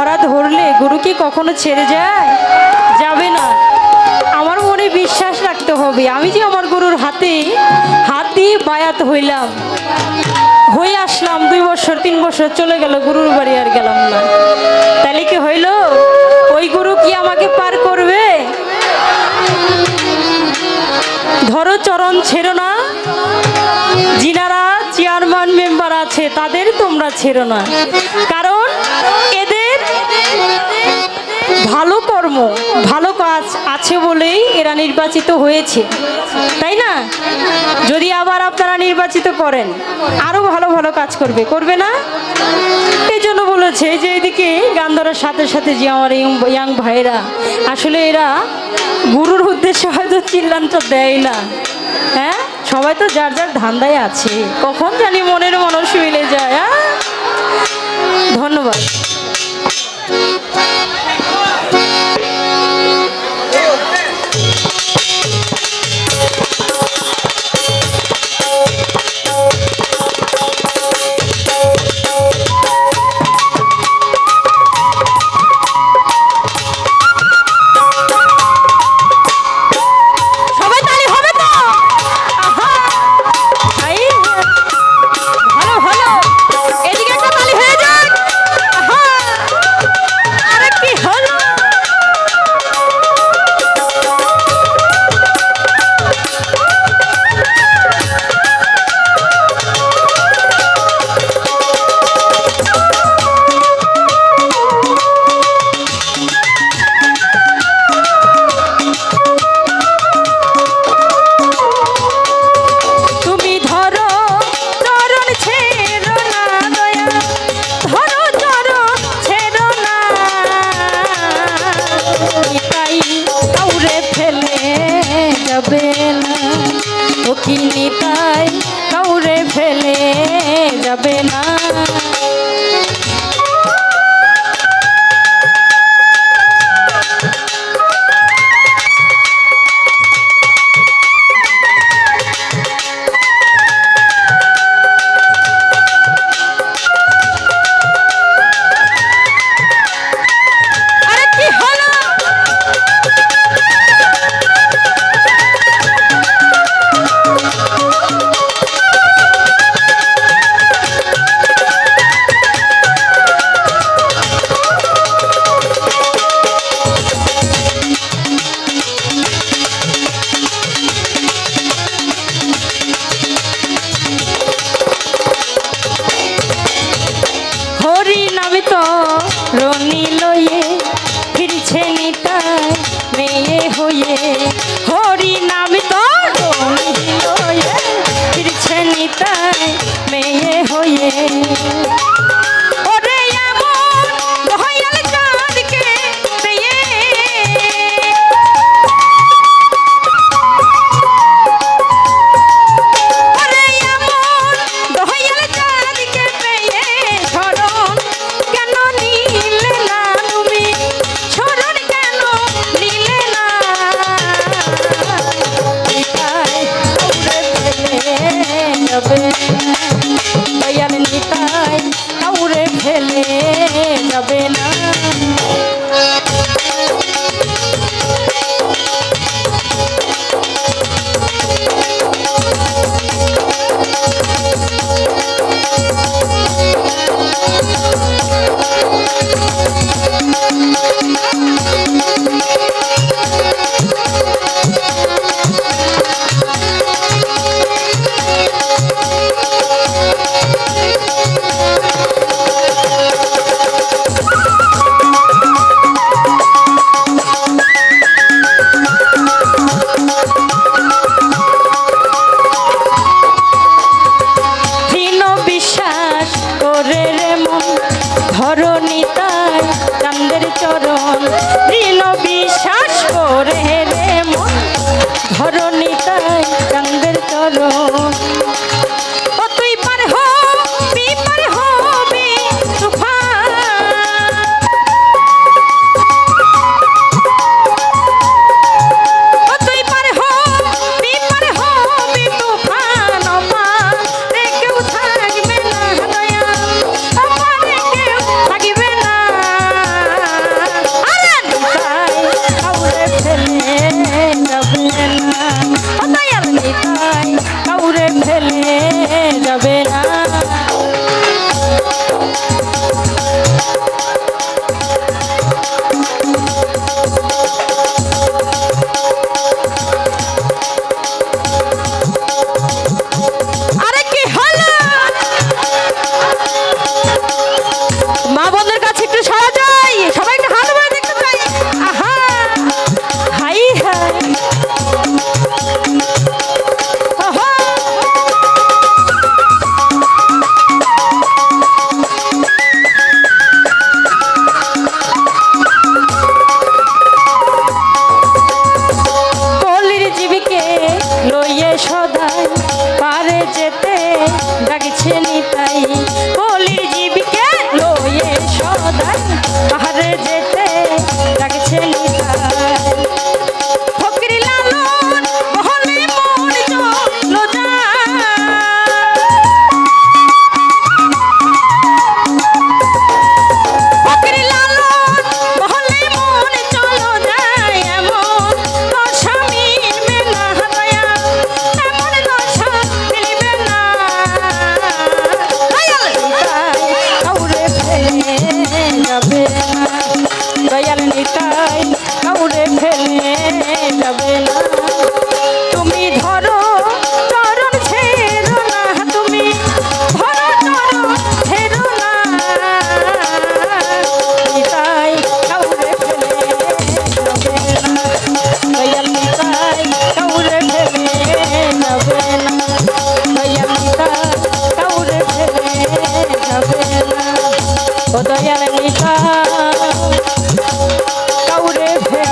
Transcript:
ধরা ধরলে গুরু কি কখনো ছেড়ে যায়? যাবে না। আমার মনে বিশ্বাস রাখতে হবে। আমি যে আমার গুরুর হাতে হাত দিয়ে বায়াত হইলাম, হয়ে আসলাম, দুই বছর, তিন বছর চলে গেল, গুরুর বাড়ি আর গেলাম না। তাহলে কি হইল? ওই গুরু কি আমাকে পার করবে? ধরো চরণ ছেড়ো না। যিনারা চেয়ারম্যান মেম্বার আছে, তাদের তোমরা ছেড়ো না। কারণ ভালো কাজ আছে বলেই এরা নির্বাচিত হয়েছে, তাই না? যদি আবার আপনারা নির্বাচিত করেন আরও ভালো ভালো কাজ করবে করবে না? এই জন্য বলেছে যে এদিকে গান ধরার সাথে সাথে যে আমার ইয়াং ভাইরা আসলে এরা গুরুর উদ্দেশ্যে হয়তো চিল্লানটা দেয় না। হ্যাঁ? সবাই তো যার যার ধান্দায় আছে। কখন জানি মনের মানুষ মিলে যায় ধন্যবাদ। 啊 ও দয়াল মিশা। কাউরে ফের